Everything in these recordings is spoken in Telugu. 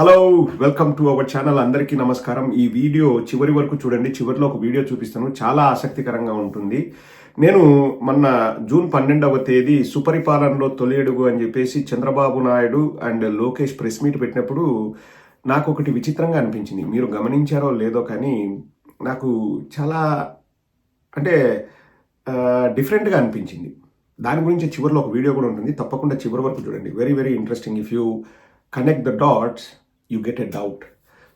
Hello welcome to our channel అందరికీ నమస్కారం. ఈ వీడియో చివరి వరకు చూడండి. చివరిలో ఒక వీడియో చూపిస్తాను. చాలా ఆసక్తికరంగా ఉంటుంది. నేను మొన్న జూన్ పన్నెండవ తేదీ సుపరిపాలనలో తొలి అడుగు అని చెప్పేసి Chandrababu Naidu and Lokesh press meet పెట్టినప్పుడు నాకు ఒకటి విచిత్రంగా అనిపించింది. మీరు గమనించారో లేదో కానీ నాకు చాలా అంటే డిఫరెంట్గా అనిపించింది. దాని గురించి చివరిలో ఒక వీడియో కూడా ఉంటుంది. తప్పకుండా చివరి వరకు చూడండి. Very very interesting if you connect the dots you get a doubt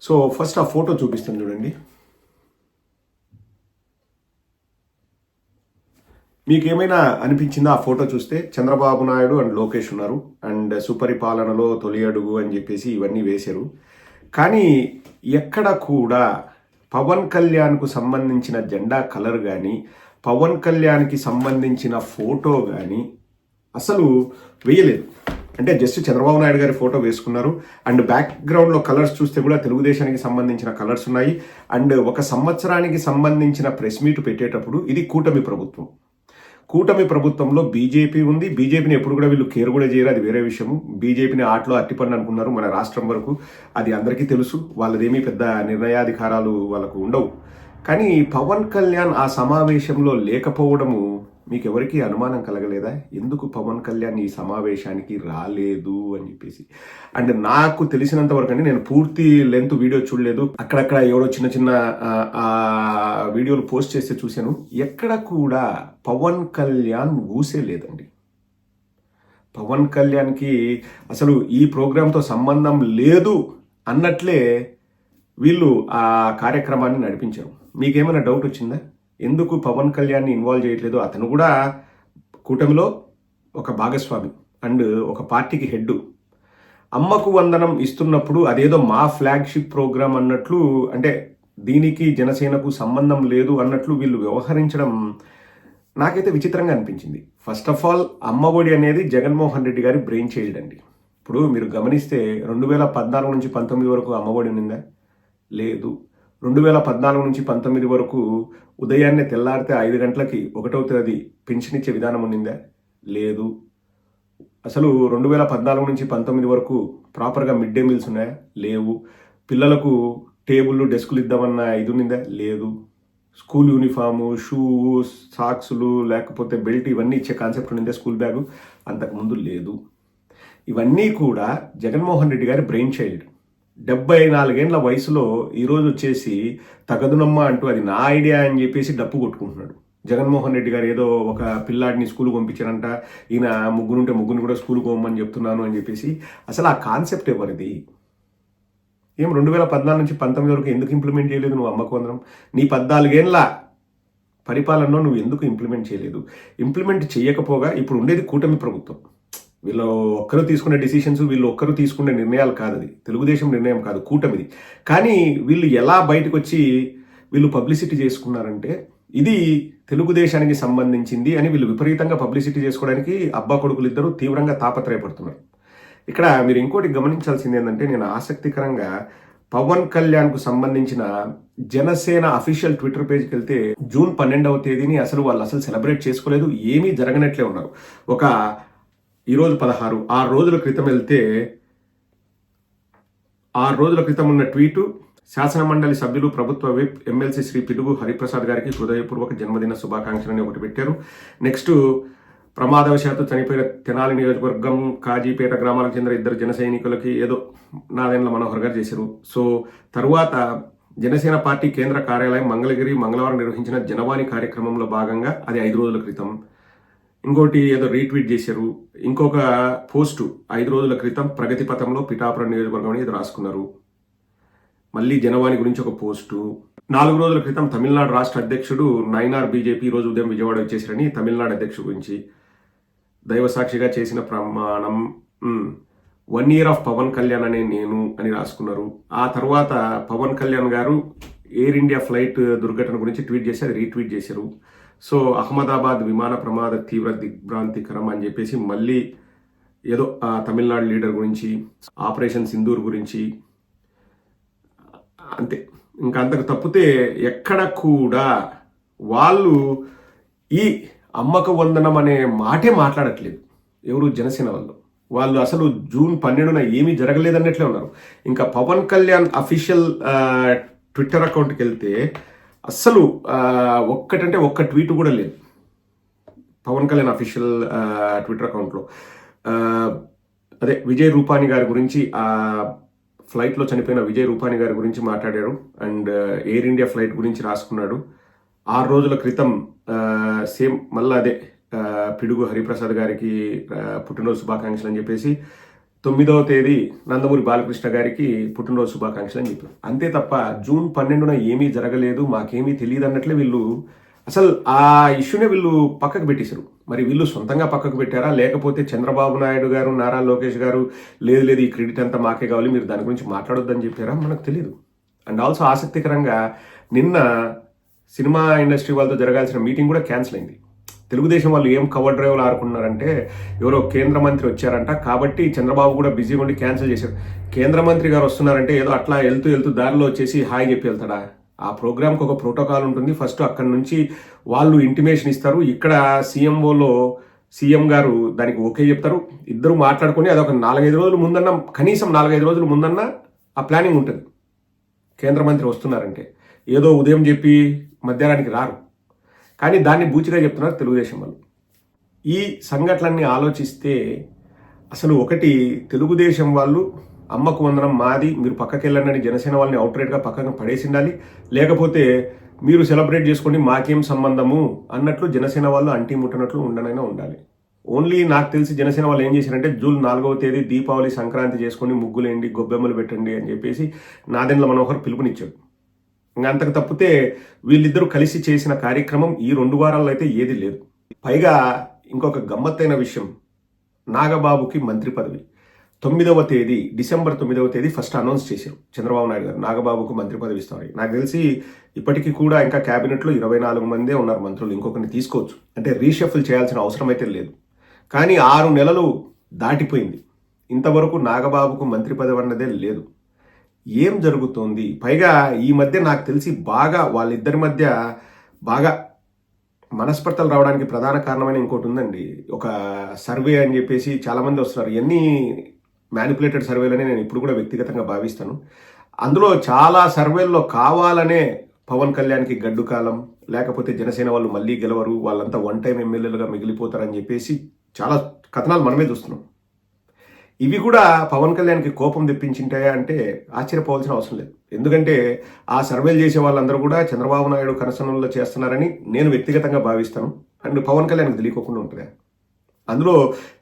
so first ఆ ఫోటో చూపిస్తాను చూడండి. మీకు ఏమైనా అనిపించిందా ఆ ఫోటో చూస్తే? చంద్రబాబు నాయుడు అండ్ లోకేష్ ఉన్నారు. అండ్ సుపరిపాలనలో తొలి అడుగు అని చెప్పేసి ఇవన్నీ వేశారు. కానీ ఎక్కడ కూడా పవన్ కళ్యాణ్కు సంబంధించిన జెండా కలర్ కానీ పవన్ కళ్యాణ్కి సంబంధించిన ఫోటో కానీ అసలు వేయలేదు. అంటే జస్ట్ చంద్రబాబు నాయుడు గారి ఫోటో వేసుకున్నారు. అండ్ బ్యాక్గ్రౌండ్లో కలర్స్ చూస్తే కూడా తెలుగుదేశానికి సంబంధించిన కలర్స్ ఉన్నాయి. అండ్ ఒక సంవత్సరానికి సంబంధించిన ప్రెస్ మీట్ పెట్టేటప్పుడు ఇది కూటమి ప్రభుత్వం. కూటమి ప్రభుత్వంలో బీజేపీ ఉంది. బీజేపీని ఎప్పుడు కూడా వీళ్ళు కేర్ కూడా చేయరు. అది వేరే విషయము. బీజేపీని ఆటలో అట్టిపండు అనుకున్నారు మన రాష్ట్రం వరకు. అది అందరికీ తెలుసు. వాళ్ళదేమీ పెద్ద నిర్ణయాధికారాలు వాళ్ళకు ఉండవు. కానీ పవన్ కళ్యాణ్ ఆ సమావేశంలో లేకపోవడము మీకు ఎవరికి అనుమానం కలగలేదా? ఎందుకు పవన్ కళ్యాణ్ ఈ సమావేశానికి రాలేదు అని చెప్పేసి. అండ్ నాకు తెలిసినంత వరకు అండి నేను పూర్తి లెంత్ వీడియో చూడలేదు. అక్కడక్కడ ఎవరో చిన్న చిన్న వీడియోలు పోస్ట్ చేస్తే చూశాను. ఎక్కడ కూడా పవన్ కళ్యాణ్ ఊసే లేదండి. పవన్ కళ్యాణ్కి అసలు ఈ ప్రోగ్రాంతో సంబంధం లేదు అన్నట్లే వీళ్ళు ఆ కార్యక్రమాన్ని నడిపించారు. మీకేమైనా డౌట్ వచ్చిందా? ఎందుకు పవన్ కళ్యాణ్ని ఇన్వాల్వ్ చేయట్లేదు? అతను కూడా కూటమిలో ఒక భాగస్వామి అండ్ ఒక పార్టీకి హెడ్. అమ్మకు వందనం ఇస్తున్నప్పుడు అదేదో మా ఫ్లాగ్షిప్ ప్రోగ్రాం అన్నట్లు అంటే దీనికి జనసేనకు సంబంధం లేదు అన్నట్లు వీళ్ళు వ్యవహరించడం నాకైతే విచిత్రంగా అనిపించింది. ఫస్ట్ ఆఫ్ ఆల్ అమ్మఒడి అనేది జగన్మోహన్ రెడ్డి గారి బ్రెయిన్ చైల్డ్ అండి. ఇప్పుడు మీరు గమనిస్తే రెండు వేల పద్నాలుగు నుంచి పంతొమ్మిది వరకు అమ్మఒడి ఉందా లేదు. రెండు వేల పద్నాలుగు నుంచి పంతొమ్మిది వరకు ఉదయాన్నే తెల్లారితే ఐదు గంటలకి ఒకటవ తేదీ పెన్షన్ ఇచ్చే విధానం ఉండిందా లేదు. అసలు రెండు వేల పద్నాలుగు నుంచి పంతొమ్మిది వరకు ప్రాపర్గా మిడ్ డే మీల్స్ ఉన్నాయా? లేవు. పిల్లలకు టేబుల్ డెస్కులు ఇద్దామన్న ఇది ఉన్నిందా? లేదు. స్కూల్ యూనిఫాము షూ సాక్సులు లేకపోతే బెల్ట్ ఇవన్నీ ఇచ్చే కాన్సెప్ట్ ఉండిందే స్కూల్ బ్యాగు? అంతకుముందు లేదు. ఇవన్నీ కూడా జగన్మోహన్ రెడ్డి గారి బ్రెయిన్ చైల్డ్. డెబ్బై నాలుగేండ్ల వయసులో ఈరోజు వచ్చేసి తగదునమ్మ అంటూ అది నా ఐడియా అని చెప్పేసి డప్పు కొట్టుకుంటున్నాడు. జగన్మోహన్ రెడ్డి గారు ఏదో ఒక పిల్లాడిని స్కూల్కి పంపించారంట ఈయన ముగ్గురుంటే ముగ్గురిని కూడా స్కూల్కి పోమని చెప్తున్నాను అని చెప్పేసి. అసలు ఆ కాన్సెప్ట్ ఎవరిది? ఏం రెండు వేల పద్నాలుగు నుంచి పంతొమ్మిది వరకు ఎందుకు ఇంప్లిమెంట్ చేయలేదు నువ్వు అమ్మకు వందనం? నీ పద్నాలుగేండ్ల పరిపాలనలో నువ్వు ఎందుకు ఇంప్లిమెంట్ చేయలేదు? ఇంప్లిమెంట్ చేయకపోగా ఇప్పుడు ఉండేది కూటమి ప్రభుత్వం. వీళ్ళు ఒక్కరు తీసుకునే డిసిషన్స్ వీళ్ళు ఒక్కరు తీసుకునే నిర్ణయాలు కాదు అది. తెలుగుదేశం నిర్ణయం కాదు కూటమిది కానీ వీళ్ళు ఎలా బయటకు వచ్చి వీళ్ళు పబ్లిసిటీ చేసుకున్నారంటే ఇది తెలుగుదేశానికి సంబంధించింది అని వీళ్ళు విపరీతంగా పబ్లిసిటీ చేసుకోవడానికి అబ్బా కొడుకులు ఇద్దరు తీవ్రంగా తాపత్రయపడుతున్నారు. ఇక్కడ మీరు ఇంకోటి గమనించాల్సింది ఏంటంటే నేను ఆసక్తికరంగా పవన్ కళ్యాణ్కు సంబంధించిన జనసేన అఫీషియల్ ట్విట్టర్ పేజ్కి వెళ్తే జూన్ పన్నెండవ తేదీని అసలు వాళ్ళు అసలు సెలబ్రేట్ చేసుకోలేదు ఏమీ జరగనట్లే ఉన్నారు. ఒక ఈరోజు పదహారు. ఆరు రోజుల క్రితం వెళ్తే ఆరు రోజుల క్రితం ఉన్న ట్వీటు శాసనమండలి సభ్యులు ప్రభుత్వ విప్ ఎమ్మెల్సీ శ్రీ పిలుగు హరిప్రసాద్ గారికి హృదయపూర్వక జన్మదిన శుభాకాంక్షలని ఒకటి పెట్టారు. నెక్స్ట్ ప్రమాదవశాత్తు చనిపోయిన తెనాలి నియోజకవర్గం కాజీపేట గ్రామాలకు చెందిన ఇద్దరు జన సైనికులకి ఏదో నాదెండ్ల మనోహర్ గారు చేశారు. సో తరువాత జనసేన పార్టీ కేంద్ర కార్యాలయం మంగళగిరి మంగళవారం నిర్వహించిన జనవాణి కార్యక్రమంలో భాగంగా అది ఐదు రోజుల క్రితం. ఇంకోటి ఏదో రీట్వీట్ చేశారు. ఇంకొక పోస్టు ఐదు రోజుల క్రితం ప్రగతి పథంలో పిఠాపురం నియోజకవర్గం అని ఏదో రాసుకున్నారు. మళ్ళీ జనవాణి గురించి ఒక పోస్టు. నాలుగు రోజుల క్రితం తమిళనాడు రాష్ట్ర అధ్యక్షుడు నైనార్ బీజేపీ రోజు ఉదయం విజయవాడ వచ్చేసారని తమిళనాడు అధ్యక్షుడు గురించి. దైవ సాక్షిగా చేసిన ప్రమాణం one year of Pawan Kalyan అనే నేను అని రాసుకున్నారు. ఆ తర్వాత పవన్ కళ్యాణ్ గారు ఎయిర్ ఇండియా ఫ్లైట్ దుర్ఘటన గురించి ట్వీట్ చేసి అది రీట్వీట్ చేశారు. సో అహ్మదాబాద్ విమాన ప్రమాద తీవ్ర దిగ్భ్రాంతికరం అని చెప్పేసి మళ్ళీ ఏదో తమిళనాడు లీడర్ గురించి ఆపరేషన్ సింధూర్ గురించి అంతే. ఇంకా అంతకు తప్పితే ఎక్కడ కూడా వాళ్ళు ఈ అమ్మక వందనం అనే మాటే మాట్లాడట్లేదు. ఎవరు? జనసేన వాళ్ళు. వాళ్ళు అసలు జూన్ పన్నెండున ఏమీ జరగలేదన్నట్లే ఉన్నారు. ఇంకా పవన్ కళ్యాణ్ అఫీషియల్ ట్విట్టర్ అకౌంట్కి వెళ్తే అస్సలు ఒక్కటంటే ఒక్క ట్వీట్ కూడా లేదు. పవన్ కళ్యాణ్ అఫీషియల్ ట్విట్టర్ అకౌంట్లో అదే విజయ్ రూపాని గారి గురించి ఆ ఫ్లైట్లో చనిపోయిన విజయ్ రూపాని గారి గురించి మాట్లాడారు. అండ్ ఎయిర్ ఇండియా ఫ్లైట్ గురించి రాసుకున్నాడు. ఆరు రోజుల క్రితం సేమ్ మళ్ళీ అదే పిడుగు హరిప్రసాద్ గారికి పుట్టినరోజు శుభాకాంక్షలు అని చెప్పేసి తొమ్మిదవ తేదీ నందమూరి బాలకృష్ణ గారికి పుట్టినరోజు శుభాకాంక్షలు అని చెప్పారు. అంతే తప్ప జూన్ పన్నెండున ఏమీ జరగలేదు మాకేమీ తెలియదు అన్నట్లే వీళ్ళు అసలు ఆ ఇష్యూనే వీళ్ళు పక్కకు పెట్టేశారు. మరి వీళ్ళు సొంతంగా పక్కకు పెట్టారా? లేకపోతే చంద్రబాబు నాయుడు గారు నారా లోకేష్ గారు లేదు లేదు ఈ క్రెడిట్ అంతా మాకే కావాలి మీరు దాని గురించి మాట్లాడొద్దని చెప్పారా? మనకు తెలియదు అండ్ ఆల్సో ఆసక్తికరంగా నిన్న సినిమా ఇండస్ట్రీ వాళ్ళతో జరగాల్సిన మీటింగ్ కూడా క్యాన్సిల్ అయింది. తెలుగుదేశం వాళ్ళు ఏం కవర్ డ్రైవ్లు ఆడుకున్నారంటే ఎవరో కేంద్ర మంత్రి వచ్చారంట. కాబట్టి చంద్రబాబు కూడా బిజీగా ఉండి క్యాన్సిల్ చేశారు. కేంద్ర మంత్రి గారు వస్తున్నారంటే ఏదో అట్లా వెళ్తూ వెళ్తూ దారిలో వచ్చేసి హాయ్ చెప్పి వెళ్తాడా? ఆ ప్రోగ్రామ్కి ఒక ప్రోటోకాల్ ఉంటుంది. ఫస్ట్ అక్కడి నుంచి వాళ్ళు ఇంటిమేషన్ ఇస్తారు. ఇక్కడ సీఎంఓలో సీఎం గారు దానికి ఓకే చెప్తారు. ఇద్దరు మాట్లాడుకుని అదొక నాలుగైదు రోజుల ముందన్న కనీసం నాలుగైదు రోజుల ముందన్న ఆ ప్లానింగ్ ఉంటుంది. కేంద్ర మంత్రి వస్తున్నారంటే. ఏదో ఉదయం చెప్పి మధ్యాహ్నానికి రారు. కానీ దాన్ని బూచిగా చెప్తున్నారు తెలుగుదేశం వాళ్ళు. ఈ సంఘటనలన్నీ ఆలోచిస్తే అసలు ఒకటి తెలుగుదేశం వాళ్ళు అమ్మకు వందనం మాది మీరు పక్కకి వెళ్ళండి జనసేన వాళ్ళని అవుట్రేట్గా పక్కన పడేసి ఉండాలి లేకపోతే మీరు సెలబ్రేట్ చేసుకోండి మాకేం సంబంధము అన్నట్లు జనసేన వాళ్ళు అంటి ముట్టనట్లు ఉండనైనా ఉండాలి. ఓన్లీ నాకు తెలిసి జనసేన వాళ్ళు ఏం చేశారంటే జూన్ నాలుగవ తేదీ దీపావళి సంక్రాంతి చేసుకొని ముగ్గులేండి గొబ్బెమ్మలు పెట్టండి అని చెప్పేసి నాదెండ్ల మనోహర్ పిలుపునిచ్చాడు. అంతకు తప్పితే వీళ్ళిద్దరూ కలిసి చేసిన కార్యక్రమం ఈ రెండు వారాల్లో అయితే ఏది లేదు. పైగా ఇంకొక గమ్మత్తైన విషయం. నాగబాబుకి మంత్రి పదవి. తొమ్మిదవ తేదీ డిసెంబర్ తొమ్మిదవ తేదీ ఫస్ట్ అనౌన్స్ చేశారు చంద్రబాబు నాయుడు గారు. నాగబాబుకు మంత్రి పదవి ఇస్తారు నాకు తెలిసి ఇప్పటికీ కూడా ఇంకా క్యాబినెట్లో ఇరవై నాలుగు మందే ఉన్నారు మంత్రులు. ఇంకొకరిని తీసుకోవచ్చు. అంటే రీషఫుల్ చేయాల్సిన అవసరం అయితే లేదు. కానీ ఆరు నెలలు దాటిపోయింది. ఇంతవరకు నాగబాబుకు మంత్రి పదవి అన్నదే లేదు. ఏం జరుగుతోంది? పైగా ఈ మధ్య నాకు తెలిసి బాగా వాళ్ళిద్దరి మధ్య బాగా మనస్పర్ధలు రావడానికి ప్రధాన కారణమైన ఇంకోటి ఉందండి. ఒక సర్వే అని చెప్పేసి చాలామంది వస్తున్నారు. ఎన్ని మ్యానిపులేటెడ్ సర్వేలనే నేను ఇప్పుడు కూడా వ్యక్తిగతంగా భావిస్తాను. అందులో చాలా సర్వేల్లో కావాలనే పవన్ కళ్యాణ్కి గడ్డు కాలం లేకపోతే జనసేన వాళ్ళు మళ్ళీ గెలవరు వాళ్ళంతా వన్ టైం ఎమ్మెల్యేలుగా మిగిలిపోతారని చెప్పేసి చాలా కథనాలు మనమే చూస్తున్నాం. ఇవి కూడా పవన్ కళ్యాణ్కి కోపం తెప్పించింటాయా అంటే ఆశ్చర్యపోవాల్సిన అవసరం లేదు. ఎందుకంటే ఆ సర్వేలు చేసే వాళ్ళందరూ కూడా చంద్రబాబు నాయుడు కనసనంలో చేస్తున్నారని నేను వ్యక్తిగతంగా భావిస్తాను. అండ్ పవన్ కళ్యాణ్కి తెలియకోకుండా ఉంటుంది? అందులో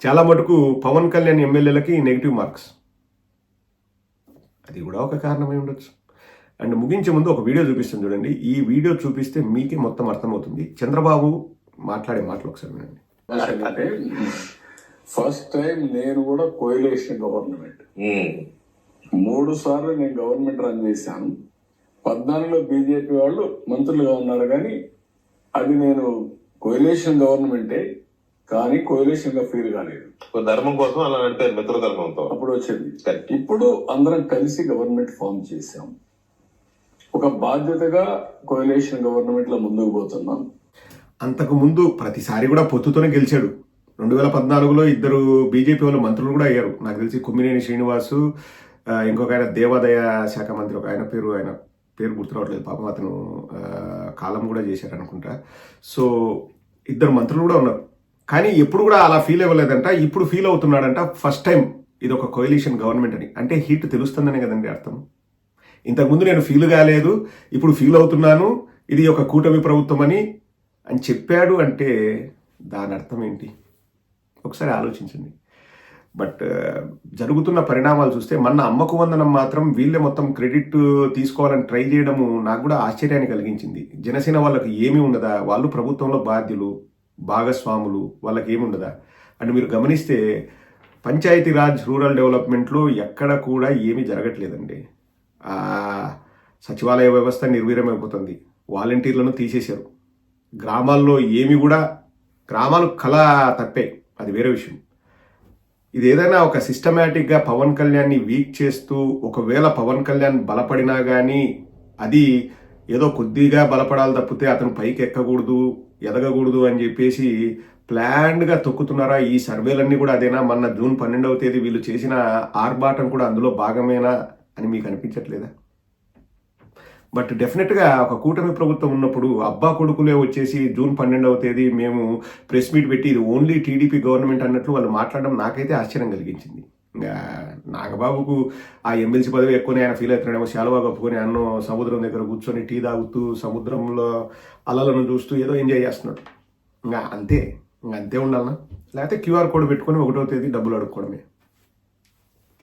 చాలా మటుకు పవన్ కళ్యాణ్ ఎమ్మెల్యేలకి నెగిటివ్ మార్క్స్ అది కూడా ఒక కారణమై ఉండొచ్చు. అండ్ ముగించే ముందు ఒక వీడియో చూపిస్తాను చూడండి. ఈ వీడియో చూపిస్తే మీకే మొత్తం అర్థమవుతుంది. చంద్రబాబు మాట్లాడే మాటలు ఒకసారి వినండి. ఫస్ట్ టైం నేను కూడా కోయిలేషన్ గవర్నమెంట్ మూడు సార్లు నేను గవర్నమెంట్ రన్ చేశాను. పద్నాలుగులో బీజేపీ వాళ్ళు మంత్రులుగా ఉన్నారు కానీ అది నేను కోయిలేషన్ గవర్నమెంటే కానీ కోయిలేషన్గా ఫీల్ కాలేదు. ఒక ధర్మం కోసం అలా నడిపారు మిత్ర ధర్మంతో. అప్పుడు వచ్చింది. ఇప్పుడు అందరం కలిసి గవర్నమెంట్ ఫామ్ చేశాం. ఒక బాధ్యతగా కోయిలేషన్ గవర్నమెంట్లో ముందుకు పోతున్నాం. అంతకు ముందు ప్రతిసారి కూడా పొత్తుతోనే గెలిచాడు. రెండు వేల పద్నాలుగులో ఇద్దరు బీజేపీ వాళ్ళు మంత్రులు కూడా అయ్యారు. నాకు తెలిసి కుమ్మినేని శ్రీనివాసు ఇంకొక ఆయన దేవాదాయ శాఖ మంత్రి ఒక ఆయన పేరు ఆయన పేరు గుర్తురావట్లేదు పాపం అతను కాలం కూడా చేశారు అనుకుంటా సో ఇద్దరు మంత్రులు కూడా ఉన్నారు. కానీ ఎప్పుడు కూడా అలా ఫీల్ అవ్వలేదంట. ఇప్పుడు ఫీల్ అవుతున్నాడంట ఫస్ట్ టైం ఇది ఒక కోయిలిషన్ గవర్నమెంట్ అని. అంటే హీట్ తెలుస్తుందనే కదండి అర్థం. ఇంతకుముందు నేను ఫీల్ కాలేదు ఇప్పుడు ఫీల్ అవుతున్నాను ఇది ఒక కూటమి ప్రభుత్వం అని అని చెప్పాడు అంటే దాని అర్థం ఏంటి? ఒకసారి ఆలోచించండి. బట్ జరుగుతున్న పరిణామాలు చూస్తే మన అమ్మకు వందనం మాత్రం వీళ్ళే మొత్తం క్రెడిట్ తీసుకోవాలని ట్రై చేయడము నాకు కూడా ఆశ్చర్యాన్ని కలిగించింది. జనసేన వాళ్ళకి ఏమీ ఉండదా? వాళ్ళు ప్రభుత్వంలో బాధ్యులు భాగస్వాములు వాళ్ళకి ఏమి ఉండదా? అండ్ మీరు గమనిస్తే పంచాయతీ రాజ్ రూరల్ డెవలప్మెంట్లో ఎక్కడ కూడా ఏమీ జరగట్లేదండి. సచివాలయ వ్యవస్థ నిర్వీర్యమైపోతుంది. వాలంటీర్లను తీసేశారు. గ్రామాల్లో ఏమి కూడా గ్రామాలు కళ తప్పే. అది వేరే విషయం. ఇది ఏదైనా ఒక సిస్టమేటిక్గా పవన్ కళ్యాణ్ని వీక్ చేస్తూ ఒకవేళ పవన్ కళ్యాణ్ బలపడినా కానీ అది ఏదో కొద్దిగా బలపడాలి తప్పితే అతను పైకి ఎక్కకూడదు ఎదగకూడదు అని చెప్పేసి ప్లాన్డ్గా తొక్కుతున్నారా ఈ సర్వేలన్నీ కూడా అదేనా? మొన్న జూన్ పన్నెండవ తేదీ వీళ్ళు చేసిన ఆర్భాటం కూడా అందులో భాగమేనా అని మీకు అనిపించట్లేదా? బట్ డెఫినెట్గా ఒక కూటమి ప్రభుత్వం ఉన్నప్పుడు అబ్బా కొడుకులే వచ్చేసి జూన్ పన్నెండవ తేదీ మేము ప్రెస్ మీట్ పెట్టి ఇది ఓన్లీ టీడీపీ గవర్నమెంట్ అన్నట్లు వాళ్ళు మాట్లాడడం నాకైతే ఆశ్చర్యం కలిగించింది. ఇంకా నాగబాబుకు ఆ ఎమ్మెల్సీ పదవి ఎక్కువనే ఆయన ఫీల్ అవుతున్నాడేమో శాలువా కప్పుకొని అన్నం సముద్రం దగ్గర కూర్చొని టీ తాగుతూ సముద్రంలో అలలను చూస్తూ ఏదో ఎంజాయ్ చేస్తున్నాడు. ఇంకా అంతే ఇంకా అంతే ఉండాలనా? లేకపోతే క్యూఆర్ కోడ్ పెట్టుకొని ఒకటో తేదీ డబ్బులు అడుక్కోవడమే.